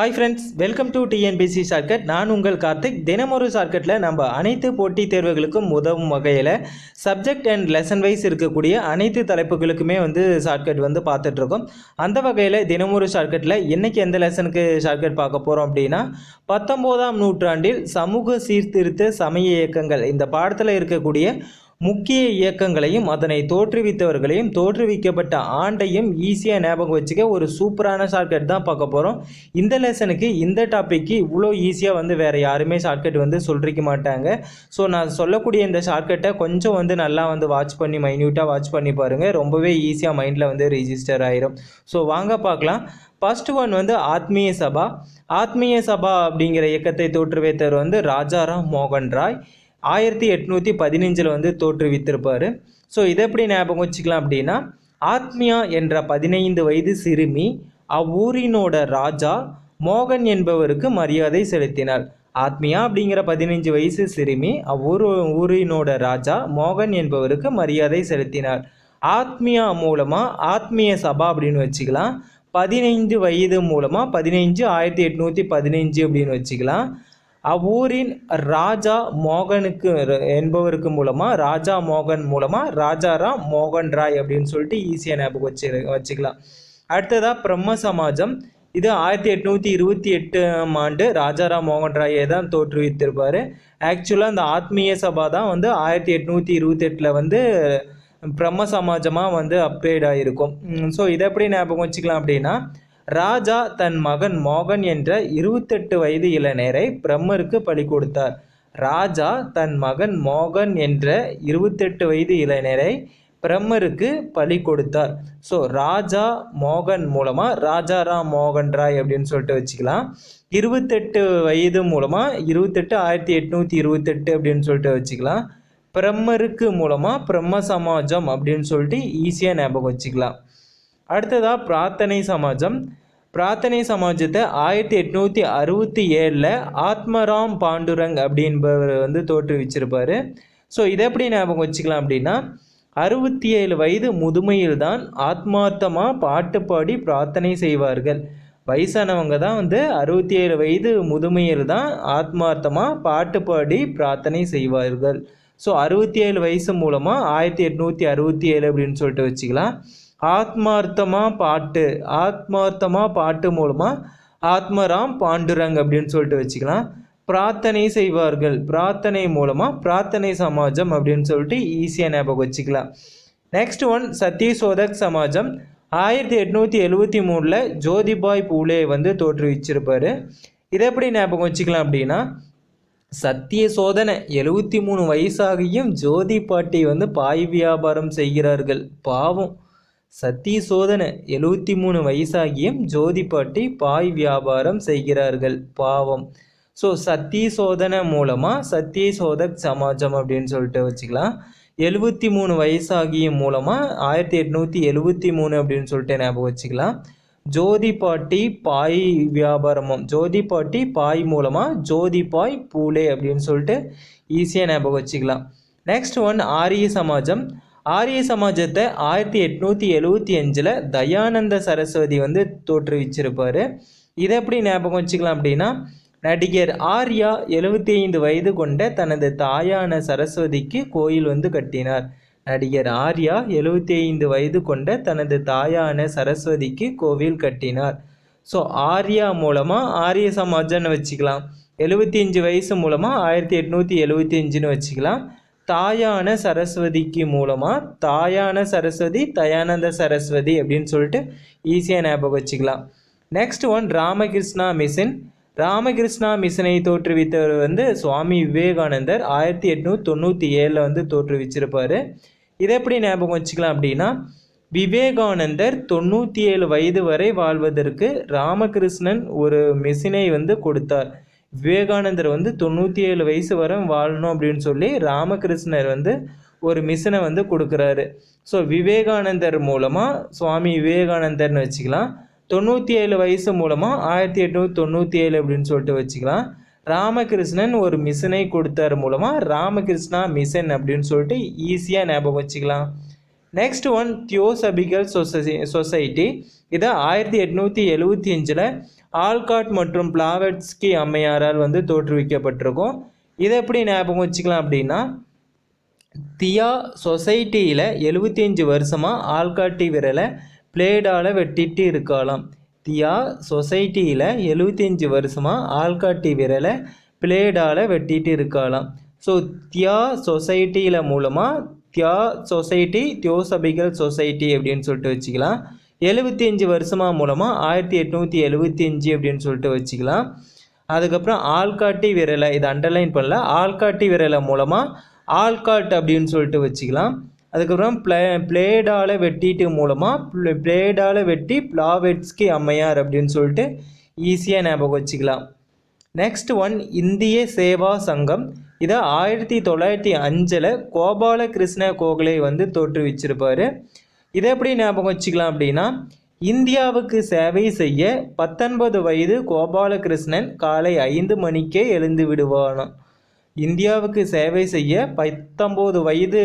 Hi friends welcome to TNPSC shortcut நான் உங்கள் கார்த்திக். தினமொரு ஷார்ட்கட்டில் நம்ம அனைத்து போட்டித் தேர்வுகளுக்கும் உதவும் வகையில் சப்ஜெக்ட் அண்ட் லெசன் வைஸ் இருக்கக்கூடிய அனைத்து தலைப்புகளுக்குமே வந்து ஷார்ட்கட் வந்து பார்த்துட்ருக்கோம். அந்த வகையில் தினமொரு ஷார்ட்கட்டில் இன்றைக்கி எந்த லெசனுக்கு ஷார்ட்கட் பார்க்க போகிறோம் அப்படின்னா பத்தொம்போதாம் நூற்றாண்டில் சமூக சீர்திருத்த சமய இயக்கங்கள் இந்த பாடத்தில் இருக்கக்கூடிய முக்கிய இயக்கங்களையும் அதனை தோற்றுவித்தவர்களையும் தோற்றுவிக்கப்பட்ட ஆண்டையும் ஈஸியாக ஞாபகம் வச்சுக்க ஒரு சூப்பரான ஷார்ட்கட் தான் பார்க்க போகிறோம் இந்த லெசனுக்கு இந்த டாப்பிக்கு இவ்வளோ ஈஸியாக வந்து வேறு யாருமே ஷார்ட்கட் வந்து சொல்லிருக்க மாட்டாங்க. ஸோ நான் சொல்லக்கூடிய இந்த ஷார்ட்கட்டை கொஞ்சம் வந்து நல்லா வந்து வாட்ச் பண்ணி மைன்யூட்டாக வாட்ச் பண்ணி பாருங்கள் ரொம்பவே ஈஸியாக மைண்டில் வந்து ரிஜிஸ்டர் ஆயிரும். ஸோ வாங்க பார்க்கலாம். ஃபர்ஸ்ட் ஒன் வந்து ஆத்மீய சபா. ஆத்மீய சபா அப்படிங்கிற இயக்கத்தை தோற்றுவித்தவர் வந்து ராஜாராம் மோகன் ராய். ஆயிரத்தி எட்நூற்றி பதினஞ்சில் வந்து தோற்றுவித்திருப்பார். ஸோ இதை எப்படி ஞாபகம் வச்சுக்கலாம் அப்படின்னா ஆத்மியா என்ற பதினைந்து வயது சிறுமி அவ்வூரினோட ராஜா மோகன் என்பவருக்கு மரியாதை செலுத்தினார் ஆத்மியா அப்படிங்கிற பதினைஞ்சு வயசு சிறுமி அவ்வூர் ஊரினோட ராஜா மோகன் என்பவருக்கு மரியாதை செலுத்தினார் ஆத்மியா மூலமாக ஆத்மீய சபா அப்படின்னு வச்சுக்கலாம். பதினைந்து வயது மூலமாக பதினைஞ்சு ஆயிரத்தி எட்நூற்றி பதினைஞ்சு அப்படின்னு வச்சுக்கலாம். அவ்வூரின் ராஜா மோகனுக்கு என்பவருக்கு மூலமாக ராஜா மோகன் மூலமாக ராஜாராம் மோகன் ராய் அப்படின்னு சொல்லிட்டு ஈஸியாக ஞாபகம் வச்சு வச்சுக்கலாம். அடுத்ததாக பிரம்ம சமாஜம். இது ஆயிரத்தி எட்நூற்றி இருபத்தி எட்டாம் ஆண்டு ராஜாராம் மோகன் ராயை தான் தோற்றுவித்திருப்பார். ஆக்சுவலாக அந்த ஆத்மீய சபா தான் வந்து ஆயிரத்தி எட்நூற்றி இருபத்தெட்டில் வந்து பிரம்ம சமாஜமாக வந்து அப்கிரேட் ஆகிருக்கும் ஸோ இதை எப்படி ஞாபகம் வச்சுக்கலாம் அப்படின்னா ராஜா தன் மகன் மோகன் என்ற இருபத்தெட்டு வயது இளைஞரை பிரம்மருக்கு பலி கொடுத்தார். ராஜா தன் மகன் மோகன் என்ற இருபத்தெட்டு வயது இளைஞரை பிரம்மருக்கு பலி கொடுத்தார். ஸோ ராஜா மோகன் மூலமாக ராஜாராம் மோகன் ராய் அப்படின்னு சொல்லிட்டு வச்சுக்கலாம். இருபத்தெட்டு வயது மூலமாக இருபத்தெட்டு ஆயிரத்தி எட்நூற்றி இருபத்தெட்டு அப்படின்னு சொல்லிட்டு வச்சுக்கலாம். பிரம்மருக்கு மூலமாக பிரம்ம சமாஜம் அப்படின்னு சொல்லிட்டு ஈஸியாக ஞாபகம் வச்சுக்கலாம். அடுத்ததாக பிரார்த்தனை சமாஜம். பிரார்த்தனை சமாஜத்தை ஆயிரத்தி எட்நூற்றி அறுபத்தி ஏழில் ஆத்மராம் பாண்டுரங் அப்படின்பவர் வந்து தோற்றுவிச்சிருப்பார். ஸோ இதை எப்படி ஞாபகம் வச்சுக்கலாம் அப்படின்னா அறுபத்தி ஏழு வயது முதுமையில் தான் ஆத்மார்த்தமாக பாட்டு பாடி பிரார்த்தனை செய்வார்கள். வயசானவங்க தான் வந்து அறுபத்தி ஏழு வயது முதுமையில் தான் ஆத்மார்த்தமாக பாட்டு பாடி பிரார்த்தனை செய்வார்கள். ஸோ அறுபத்தி ஏழு வயசு மூலமாக ஆயிரத்தி எட்நூற்றி அறுபத்தி ஏழு அப்படின்னு சொல்லிட்டு வச்சுக்கலாம். ஆத்மார்த்தமாக பாட்டு ஆத்மார்த்தமாக பாட்டு மூலமாக ஆத்மராம் பாண்டுரங் அப்படின்னு சொல்லிட்டு வச்சுக்கலாம். பிரார்த்தனை செய்வார்கள். பிரார்த்தனை மூலமாக பிரார்த்தனை சமாஜம் அப்படின்னு சொல்லிட்டு ஈஸியாக ஞாபகம் வச்சுக்கலாம். நெக்ஸ்ட் ஒன் சத்யசோதக் சமாஜம். ஆயிரத்தி எட்நூற்றி எழுபத்தி மூணில் ஜோதிபாய் பூலே வந்து தோற்றுவிச்சிருப்பார். இதை எப்படி ஞாபகம் வச்சுக்கலாம் அப்படின்னா சத்திய சோதனை எழுபத்தி மூணு வயசாகியும் ஜோதி பாட்டி வந்து பாய் வியாபாரம் செய்கிறார்கள். பாவம். சத்திய சோதனை எழுபத்தி மூணு வயசாகியும் ஜோதி பாட்டி பாய் வியாபாரம் செய்கிறார்கள். பாவம். ஸோ சத்திய சோதனை மூலமாக சத்திய சோதக் சமாஜம் அப்படின்னு சொல்லிட்டு வச்சுக்கலாம். எழுபத்தி மூணு வயசாகியும் மூலமாக ஆயிரத்தி எட்நூற்றி எழுபத்தி மூணு அப்படின்னு சொல்லிட்டு ஞாபகம் வச்சுக்கலாம். ஜோதி பாட்டி பாய் வியாபாரமும் ஜோதி பாட்டி பாய் மூலமாக ஜோதி பாய் பூலே அப்படின்னு சொல்லிட்டு ஈஸியாக ஞாபகம் வச்சுக்கலாம். நெக்ஸ்ட் ஒன் ஆரிய சமாஜம். ஆரிய சமாஜத்தை ஆயிரத்தி எட்நூற்றி எழுபத்தி அஞ்சில் தயானந்த சரஸ்வதி வந்து தோற்றுவிச்சிருப்பார். இதை எப்படி ஞாபகம் வச்சுக்கலாம் அப்படின்னா நடிகர் ஆர்யா எழுபத்தி ஐந்து வயது கொண்ட தனது தாயான சரஸ்வதிக்கு கோயில் வந்து கட்டினார். நடிகர் ஆர்யா எழுபத்தி ஐந்து வயது கொண்ட தனது தாயான சரஸ்வதிக்கு கோவில் கட்டினார். ஸோ ஆர்யா மூலமாக ஆரிய சமாஜம்னு வச்சுக்கலாம். எழுபத்தி அஞ்சு வயசு மூலமாக ஆயிரத்தி எட்நூற்றி எழுபத்தி அஞ்சுன்னு வச்சுக்கலாம். தாயான சரஸ்வதிக்கு மூலமாக தாயான சரஸ்வதி தயானந்த சரஸ்வதி அப்படின்னு சொல்லிட்டு ஈஸியாக ஞாபகம் வச்சுக்கலாம். Next one Ramakrishna mission. Ramakrishna மிஷனை தோற்றுவித்தவர் வந்து சுவாமி விவேகானந்தர். ஆயிரத்தி எட்நூற்றி தொண்ணூற்றி ஏழில் வந்து தோற்றுவிச்சிருப்பார். இதை எப்படி ஞாபகம் வச்சுக்கலாம் அப்படின்னா விவேகானந்தர் தொண்ணூற்றி ஏழு வயது வரை வாழ்வதற்கு ராமகிருஷ்ணன் ஒரு மிஷினை வந்து கொடுத்தார். விவேகானந்தர் வந்து தொண்ணூற்றி ஏழு வயசு வரை வாழணும் அப்படின்னு சொல்லி ராமகிருஷ்ணர் வந்து ஒரு மிஷனை வந்து கொடுக்குறாரு. ஸோ விவேகானந்தர் மூலமாக சுவாமி விவேகானந்தர்னு வச்சுக்கலாம். தொண்ணூற்றி ஏழு வயசு மூலமாக ஆயிரத்தி எட்நூற்றி தொண்ணூற்றி ஏழு அப்படின்னு சொல்லிட்டு வச்சுக்கலாம். ராமகிருஷ்ணன் ஒரு மிஷனை கொடுத்தாரு மூலமாக ராமகிருஷ்ணா மிஷன் அப்படின்னு சொல்லிட்டு ஈஸியாக ஞாபகம் வச்சுக்கலாம். Next one theosophical society society இதை ஆயிரத்தி எட்நூற்றி எழுபத்தி அஞ்சில் ஆல்காட் மற்றும் பிளாவெட்ஸ்கி அம்மையாரால் வந்து தோற்றுவிக்கப்பட்டிருக்கும். இதை எப்படி ஞாபகம் வச்சுக்கலாம் அப்படின்னா தியா சொசைட்டியில் எழுபத்தஞ்சு வருஷமாக ஆல்காட்டி விரலை பிளேடால் வெட்டிட்டு இருக்கலாம் தியா சொசைட்டியில் எழுபத்தஞ்சு வருஷமாக ஆல்காட்டி விரலை பிளேடால் வெட்டிட்டு இருக்கலாம் ஸோ தியா சொசைட்டியில் மூலமாக தியா சொசைட்டி தியோசபிகல் சொசைட்டி அப்படின்னு சொல்லிட்டு வச்சுக்கலாம். எழுபத்தஞ்சு வருஷமாக மூலமாக ஆயிரத்தி எட்நூற்றி எழுபத்தி அஞ்சு அப்படின்னு சொல்லிட்டு வச்சுக்கலாம். அதுக்கப்புறம் ஆள்காட்டி விரலை இதை அண்டர்லைன் பண்ணல ஆள்காட்டி விரலை மூலமாக ஆல்காட் அப்படின்னு சொல்லிட்டு வச்சுக்கலாம். அதுக்கப்புறம் ப்ளே பிளேடால் வெட்டிட்டு மூலமாக பிளேடால் வெட்டி பிளாவெட்ஸ்கி அம்மையார் அப்படின்னு சொல்லிட்டு ஈஸியாக ஞாபகம் வச்சுக்கலாம். நெக்ஸ்ட் ஒன் இந்திய சேவா சங்கம். இதை ஆயிரத்தி தொள்ளாயிரத்தி அஞ்சில் கோபாலகிருஷ்ண கோகலே வந்து தோற்றுவிச்சிருப்பார். இதை எப்படி ஞாபகம் வச்சுக்கலாம் அப்படின்னா இந்தியாவுக்கு சேவை செய்ய பத்தொன்பது வயது கோபாலகிருஷ்ணன் காலை ஐந்து மணிக்கே எழுந்து விடுவானாம். இந்தியாவுக்கு சேவை செய்ய பத்தொம்போது வயது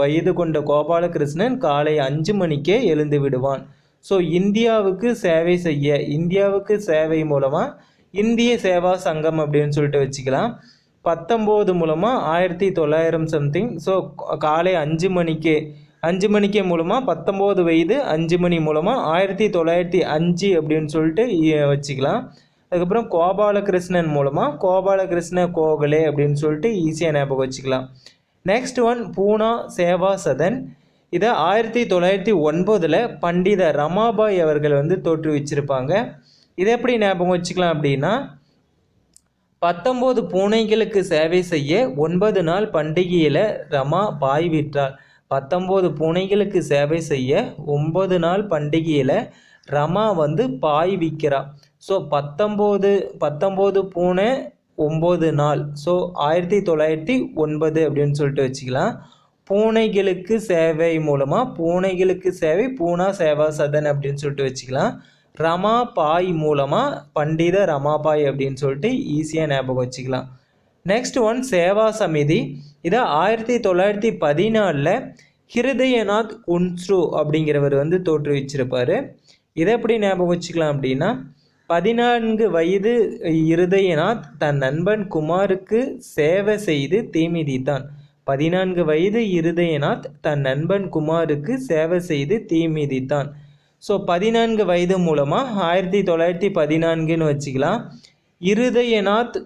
வயது கொண்ட கோபாலகிருஷ்ணன் காலை அஞ்சு மணிக்கே எழுந்து விடுவான். ஸோ இந்தியாவுக்கு சேவை செய்ய இந்தியாவுக்கு சேவை மூலமாக இந்திய சேவா சங்கம் அப்படின்னு சொல்லிட்டு வச்சுக்கலாம். பத்தொம்போது மூலமாக ஆயிரத்தி தொள்ளாயிரம் சம்திங் ஸோ காலை அஞ்சு மணிக்கே அஞ்சு மணிக்கு மூலமாக பத்தொம்போது வயது அஞ்சு மணி மூலமாக ஆயிரத்தி தொள்ளாயிரத்தி அஞ்சு அப்படின்னு சொல்லிட்டு வச்சுக்கலாம். அதுக்கப்புறம் கோபாலகிருஷ்ணன் மூலமாக கோபாலகிருஷ்ண கோகலே அப்படின்னு சொல்லிட்டு ஈஸியாக ஞாபகம் வச்சுக்கலாம். நெக்ஸ்ட் ஒன் பூனா சேவா சதன் இதை ஆயிரத்தி தொள்ளாயிரத்தி ஒன்பதில் பண்டித ரமாபாய் அவர்கள் வந்து தோற்றுவிச்சிருப்பாங்க இதை எப்படி ஞாபகம் வச்சுக்கலாம் அப்படின்னா பத்தொம்போது பூனைகளுக்கு சேவை செய்ய ஒன்பது நாள் பண்டிகையில் ரமா பாய் விற்றார். பத்தொம்போது பூனைகளுக்கு சேவை செய்ய ஒன்பது நாள் பண்டிகையில் ரமா வந்து பாய் விற்கிறா ஸோ பத்தொம்போது பத்தொம்போது பூனை ஒம்பது நாள். ஸோ ஆயிரத்தி தொள்ளாயிரத்தி ஒன்பது அப்படின்னு சொல்லிட்டு வச்சுக்கலாம். பூனைகளுக்கு சேவை மூலமாக பூனைகளுக்கு சேவை பூனா சேவா சதன் அப்படின்னு சொல்லிட்டு வச்சுக்கலாம். ரமா பாய் மூலமாக பண்டித ரமாபாய் அப்படின்னு சொல்லிட்டு ஈஸியாக ஞாபகம் வச்சுக்கலாம். நெக்ஸ்ட் ஒன் சேவா சமிதி இதை ஆயிரத்தி தொள்ளாயிரத்தி பதினாலில் ஹிருதயநாத் உன்ஸ்ரு அப்படிங்கிறவர் வந்து தோற்றுவிச்சிருப்பார். இதை எப்படி ஞாபகம் வச்சுக்கலாம் அப்படின்னா பதினான்கு வயது இருதயநாத் தன் நண்பன் குமாருக்கு சேவை செய்து தீமிதித்தான் பதினான்கு வயது இருதயநாத் தன் நண்பன் குமாருக்கு சேவை செய்து தீமிதித்தான் ஸோ பதினான்கு வயது மூலமாக ஆயிரத்தி தொள்ளாயிரத்தி பதினான்குன்னு வச்சுக்கலாம். இருதயநாத்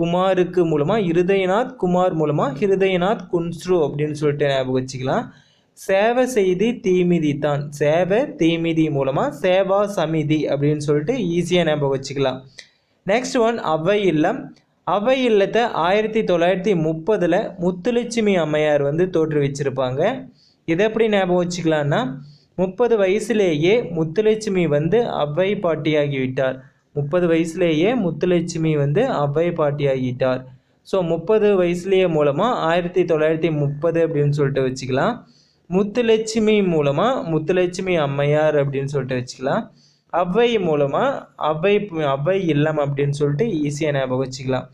குமாருக்கு மூலமாக இருதயநாத் குமார் மூலமாக ஹிருதயநாத் குன்ஸ்ரு அப்படின்னு சொல்லிட்டு ஞாபகம் வச்சுக்கலாம். சேவை செய்தி தீமிதி தான். சேவை தீமிதி மூலமாக சேவா சமிதி அப்படின்னு சொல்லிட்டு ஈஸியாக ஞாபகம் வச்சுக்கலாம். நெக்ஸ்ட் ஒன் அவை இல்லம். அவை இல்லத்தை ஆயிரத்தி தொள்ளாயிரத்தி முப்பதில் முத்துலட்சுமி அம்மையார் வந்து தோற்றுவிச்சிருப்பாங்க. இதை எப்படி ஞாபகம் வச்சுக்கலான்னா முப்பது வயசுலேயே முத்துலட்சுமி வந்து அவ்வை பாட்டியாகிவிட்டார் முப்பது வயசுலேயே முத்துலட்சுமி வந்து அவ்வை பாட்டியாகிட்டார். ஸோ முப்பது வயசுலேயே மூலமாக ஆயிரத்தி தொள்ளாயிரத்தி முப்பது அப்படின்னு சொல்லிட்டு வச்சுக்கலாம். முத்துலட்சுமி மூலமாக முத்துலட்சுமி அம்மையார் அப்படின்னு சொல்லிட்டு வச்சுக்கலாம். அவ்வை மூலமாக அவ்வை அவ்வை இல்லம் அப்படின்னு சொல்லிட்டு ஈஸியாக ஞாபகம் வச்சுக்கலாம்.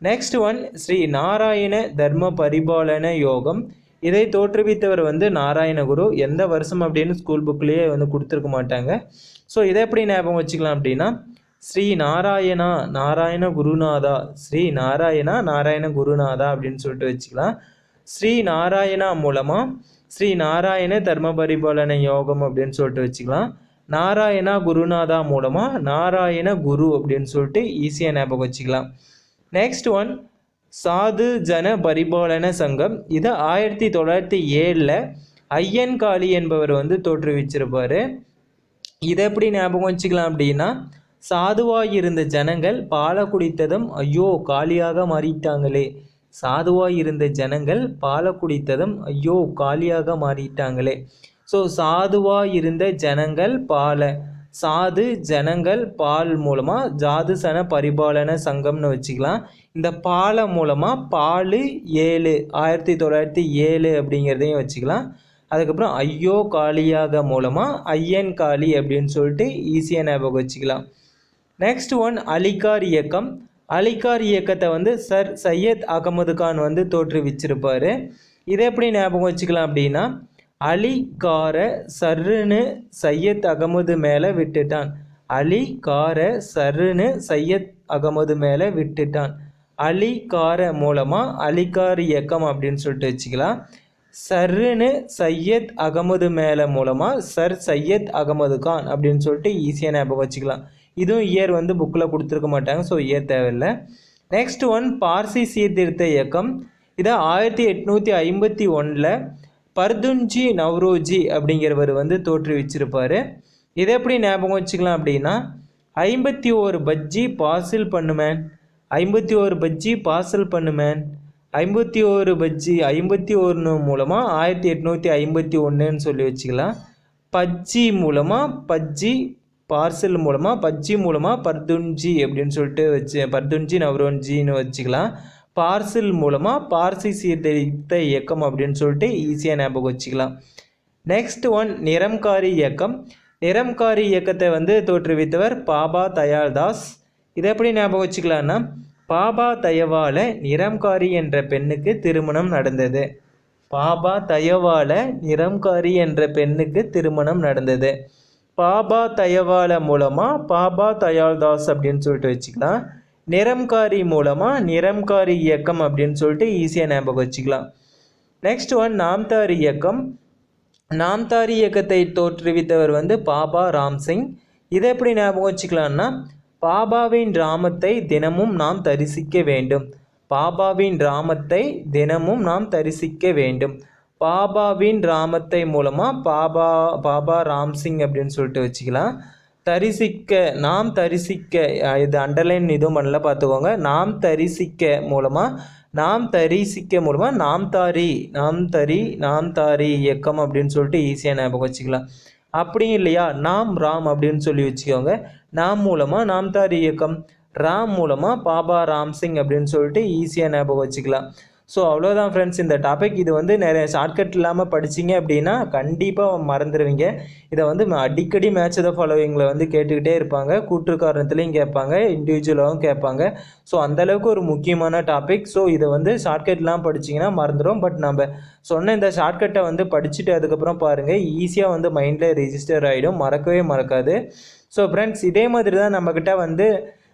நெக்ஸ்ட் ஒன் ஸ்ரீ நாராயண தர்ம பரிபாலன யோகம். இதை தோற்றுவித்தவர் வந்து நாராயணகுரு எந்த வருஷம் அப்படின்னு ஸ்கூல் புக்லேயே வந்து கொடுத்துருக்க மாட்டாங்க. ஸோ இதை எப்படி ஞாபகம் வச்சுக்கலாம் அப்படின்னா ஸ்ரீ நாராயணா நாராயண குருநாதா ஸ்ரீ நாராயணா நாராயண குருநாதா அப்படின்னு சொல்லிட்டு வச்சுக்கலாம். ஸ்ரீ நாராயணா மூலமாக ஸ்ரீ நாராயண தர்ம பரிபாலன யோகம் அப்படின்னு சொல்லிட்டு வச்சுக்கலாம். நாராயணா குருநாதா மூலமாக நாராயண குரு அப்படின்னு சொல்லிட்டு ஈஸியாக ஞாபகம் வச்சுக்கலாம். நெக்ஸ்ட் ஒன் சாது ஜன பரிபாலன சங்கம். இது ஆயிரத்தி தொள்ளாயிரத்தி ஏழில் ஐயன் காளி என்பவர் வந்து தோற்றுவிச்சிருப்பார். இதை எப்படி ஞாபகம் வச்சுக்கலாம் அப்படின்னா சாதுவாக இருந்த ஜனங்கள் பாலை குடித்ததும் ஐயோ காலியாக மாறிட்டாங்களே. சாதுவாக இருந்த ஜனங்கள் பாலை குடித்ததும் ஐயோ காலியாக மாறிட்டாங்களே. ஸோ சாதுவாக இருந்த ஜனங்கள் பாலை சாது ஜனங்கள் பால் மூலமாக ஜாது சன பரிபாலன சங்கம்னு வச்சுக்கலாம். இந்த பாலை மூலமாக பால் ஏழு ஆயிரத்தி தொள்ளாயிரத்தி ஏழு அப்படிங்கிறதையும் வச்சுக்கலாம். அதுக்கப்புறம் ஐயோ காளியாக மூலமாக ஐயன் காளி அப்படின்னு சொல்லிட்டு ஈஸியாக ஞாபகம் வச்சுக்கலாம். நெக்ஸ்ட் ஒன் அலிகார் இயக்கம். அலிகார் இயக்கத்தை வந்து சர் சையத் அகமது கான் வந்து தோற்றுவிச்சிருப்பார். இதை எப்படி ஞாபகம் வச்சுக்கலாம் அப்படின்னா அலிகாரை சர்ருன்னு சையத் அகமது மேலே விட்டுட்டான். அலி காரை சருன்னு சையத் அகமது மேலே விட்டுட்டான். அலி மூலமாக அலிகார் இயக்கம் அப்படின்னு சொல்லிட்டு வச்சுக்கலாம். சர்ருன்னு சையத் அகமது மேலே மூலமாக சர் சையத் அகமது கான் அப்படின்னு சொல்லிட்டு ஈஸியாக ஞாபகம் வச்சுக்கலாம். இதுவும் இயர் வந்து புக்கில் கொடுத்துருக்க மாட்டாங்க ஸோ இயர் தேவையில்லை. நெக்ஸ்ட் ஒன் பார்சி சீர்திருத்த இயக்கம். இதை ஆயிரத்தி எட்நூற்றி ஐம்பத்தி ஒன்றில் பர்துன்ஜி நவ்ரோஜி அப்படிங்கிறவர் வந்து தோற்றுவிச்சிருப்பார். இதை எப்படி ஞாபகம் வச்சுக்கலாம் அப்படின்னா ஐம்பத்தி ஓரு பஜ்ஜி பார்சல் பண்ணுமேன். ஐம்பத்தி ஓரு பஜ்ஜி பார்சல் பண்ணுமேன். ஐம்பத்தி ஓரு பஜ்ஜி ஐம்பத்தி ஒன்று மூலமாக ஆயிரத்தி எட்நூற்றி ஐம்பத்தி ஒன்றுன்னு சொல்லி வச்சுக்கலாம். பஜ்ஜி மூலமாக பஜ்ஜி பார்சல் மூலமாக பஜ்ஜி மூலமாக பர்துன்ஜி அப்படின்னு சொல்லிட்டு வச்சு பர்துன்ஜி நவரோன்ஜின்னு வச்சுக்கலாம். பார்சல் மூலமாக பார்சி சீர்திருத்த இயக்கம் அப்படின்னு சொல்லிட்டு ஈஸியாக ஞாபகம் வச்சுக்கலாம். நெக்ஸ்ட் ஒன் நிறம்காரி இயக்கம். நிறம்காரி இயக்கத்தை வந்து தோற்றுவித்தவர் பாபா தயாள்தாஸ். இதை எப்படி ஞாபகம் வச்சுக்கலான்னா பாபா தயவால நிறம்காரி என்ற பெண்ணுக்கு திருமணம் நடந்தது. பாபா தயவால நிறம்காரி என்ற பெண்ணுக்கு திருமணம் நடந்தது. பாபா தயவால மூலமாக பாபா தயாள்தாஸ் அப்படின்னு சொல்லிட்டு வச்சுக்கலாம். நிறம்காரி மூலமாக நிறம்காரி இயக்கம் அப்படின்னு சொல்லிட்டு ஈஸியாக ஞாபகம் வச்சுக்கலாம். நெக்ஸ்ட் ஒன் நாம்தாரி இயக்கம். நாம்தாரி இயக்கத்தை தோற்றுவித்தவர் வந்து பாபா ராம்சிங் இதை எப்படி ஞாபகம் வச்சுக்கலான்னா பாபாவின் ராமத்தை தினமும் நாம் தரிசிக்க வேண்டும். பாபாவின் ராமத்தை தினமும் நாம் தரிசிக்க வேண்டும். பாபாவின் ராமத்தை மூலமாக பாபா பாபா ராம்சிங் அப்படின்னு சொல்லிட்டு வச்சுக்கலாம். தரிசிக்க நாம் தரிசிக்க இது அண்டர்லைன் இதுவும் பண்ணல பார்த்துக்கோங்க. நாம் தரிசிக்க மூலமாக நாம் தரிசிக்க மூலமாக நாம் தாரி நாம் தரி நாம் தாரி இயக்கம் அப்படின்னு சொல்லிட்டு ஈஸியாக ஞாபகம் வச்சுக்கலாம். அப்படி இல்லையா? நாம் ராம் அப்படின்னு சொல்லி வச்சுக்கோங்க. நாம் மூலமாக நாம் தாரி இயக்கம். ராம் மூலமாக பாபா ராம் சிங் அப்படின்னு சொல்லிட்டு ஈஸியாக ஞாபகம் வச்சுக்கலாம். ஸோ அவ்வளோதான் ஃப்ரெண்ட்ஸ் இந்த டாபிக் இது வந்து நிறைய ஷார்ட்கட் இல்லாமல் படிச்சிங்க அப்படின்னா கண்டிப்பாக மறந்துடுவீங்க இதை வந்து அடிக்கடி மேட்ச் த ஃபாலோவிங்கில் வந்து கேட்டுக்கிட்டே இருப்பாங்க. கூற்று காரணத்துலேயும் கேட்பாங்க இண்டிவிஜுவலாகவும் கேட்பாங்க. ஸோ அந்தளவுக்கு ஒரு முக்கியமான டாபிக் ஸோ இதை வந்து ஷார்ட்கட்லாம் படிச்சிங்கன்னா மறந்துடும் பட் நம்ம சொன்ன இந்த ஷார்ட்கட்டை வந்து படிச்சுட்டு அதுக்கப்புறம் பாருங்கள் ஈஸியாக வந்து மைண்டில் ரிஜிஸ்டர் ஆகிடும் மறக்கவே மறக்காது. ஸோ ஃப்ரெண்ட்ஸ் இதே மாதிரி தான் நம்மக்கிட்ட வந்து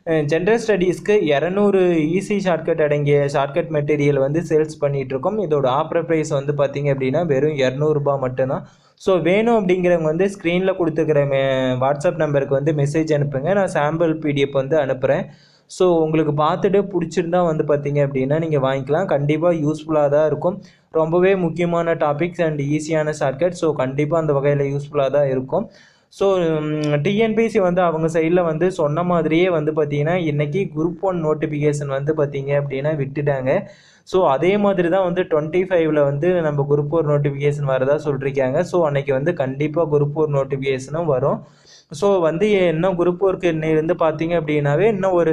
ஜென்ரல் ஸ்டடீஸ்க்கு இரநூறு ஈஸி ஷார்ட்கட் அடங்கிய ஷார்ட்கட் மெட்டீரியல் வந்து சேல்ஸ் பண்ணிகிட்ருக்கோம் இதோட ஆஃபர் ப்ரைஸ் வந்து பார்த்திங்க அப்படின்னா வெறும் இரநூறுபா மட்டும்தான். ஸோ வேணும் அப்படிங்கிறவங்க வந்து ஸ்க்ரீனில் கொடுத்துக்கிற மே வாட்ஸ்அப் நம்பருக்கு வந்து மெசேஜ் அனுப்புங்க. நான் சாம்பிள் பிடிஎஃப் வந்து அனுப்புகிறேன் ஸோ உங்களுக்கு பார்த்துட்டு பிடிச்சிருந்தா வந்து பார்த்தீங்க அப்படின்னா நீங்கள் வாங்கிக்கலாம். கண்டிப்பாக யூஸ்ஃபுல்லாக தான் இருக்கும். ரொம்பவே முக்கியமான டாபிக்ஸ் அண்ட் ஈஸியான ஷார்ட்கட் ஸோ கண்டிப்பாக அந்த வகையில் யூஸ்ஃபுல்லாக தான் இருக்கும். ஸோ டிஎன்பிசி um, வந்து அவங்க சைடில் வந்து சொன்ன மாதிரியே வந்து பார்த்தீங்கன்னா இன்றைக்கி குரூப் ஒன் நோட்டிஃபிகேஷன் வந்து பார்த்தீங்க அப்படின்னா விட்டுட்டாங்க. ஸோ அதே மாதிரி தான் வந்து டுவெண்ட்டி ஃபைவ்ல வந்து நம்ம குரூப் ஒரு நோட்டிஃபிகேஷன் வரதா சொல்லியிருக்காங்க ஸோ அன்றைக்கி வந்து கண்டிப்பாக குரூப் ஒரு நோட்டிஃபிகேஷனும் வரும். ஸோ வந்து இன்னும் குரூப் ஒர்க்கு இருந்து பார்த்தீங்க அப்படின்னாவே இன்னும் ஒரு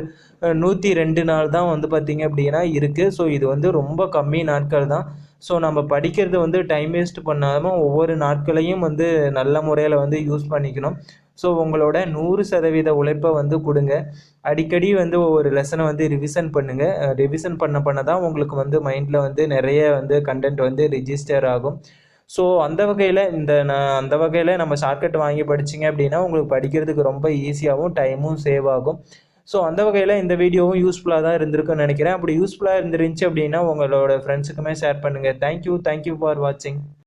நூற்றி ரெண்டு நாள் தான் வந்து பார்த்திங்க அப்படின்னா இருக்குது ஸோ இது வந்து ரொம்ப கம்மி நாட்கள் தான் ஸோ நம்ம படிக்கிறது வந்து டைம் வேஸ்ட் பண்ணாமல் ஒவ்வொரு நாட்களையும் வந்து நல்ல முறையில் வந்து யூஸ் பண்ணிக்கணும். ஸோ உங்களோட நூறு சதவீத உழைப்பை வந்து கொடுங்க. அடிக்கடி வந்து ஒவ்வொரு லெசனை வந்து ரிவிஷன் பண்ணுங்கள் ரிவிஷன் பண்ண பண்ண தான் உங்களுக்கு வந்து மைண்டில் வந்து நிறைய வந்து கண்டென்ட் வந்து ரிஜிஸ்டர் ஆகும். ஸோ அந்த வகையில் இந்த நான் அந்த வகையில் நம்ம ஷார்ட்கட் வாங்கி படிச்சிங்க அப்படின்னா உங்களுக்கு படிக்கிறதுக்கு ரொம்ப ஈஸியாகவும் டைமும் சேவ் ஆகும். ஸோ அந்த வகையில் இந்த வீடியோவும் யூஸ்ஃபுல்லாக தான் இருந்திருக்குன்னு நினைக்கிறேன். அப்படி யூஸ்ஃபுல்லாக இருந்துருந்துச்சு அப்படின்னா உங்களோட ஃப்ரெண்ட்ஸுக்குமே ஷேர் பண்ணுங்கள் thank you thank you for வாட்சிங்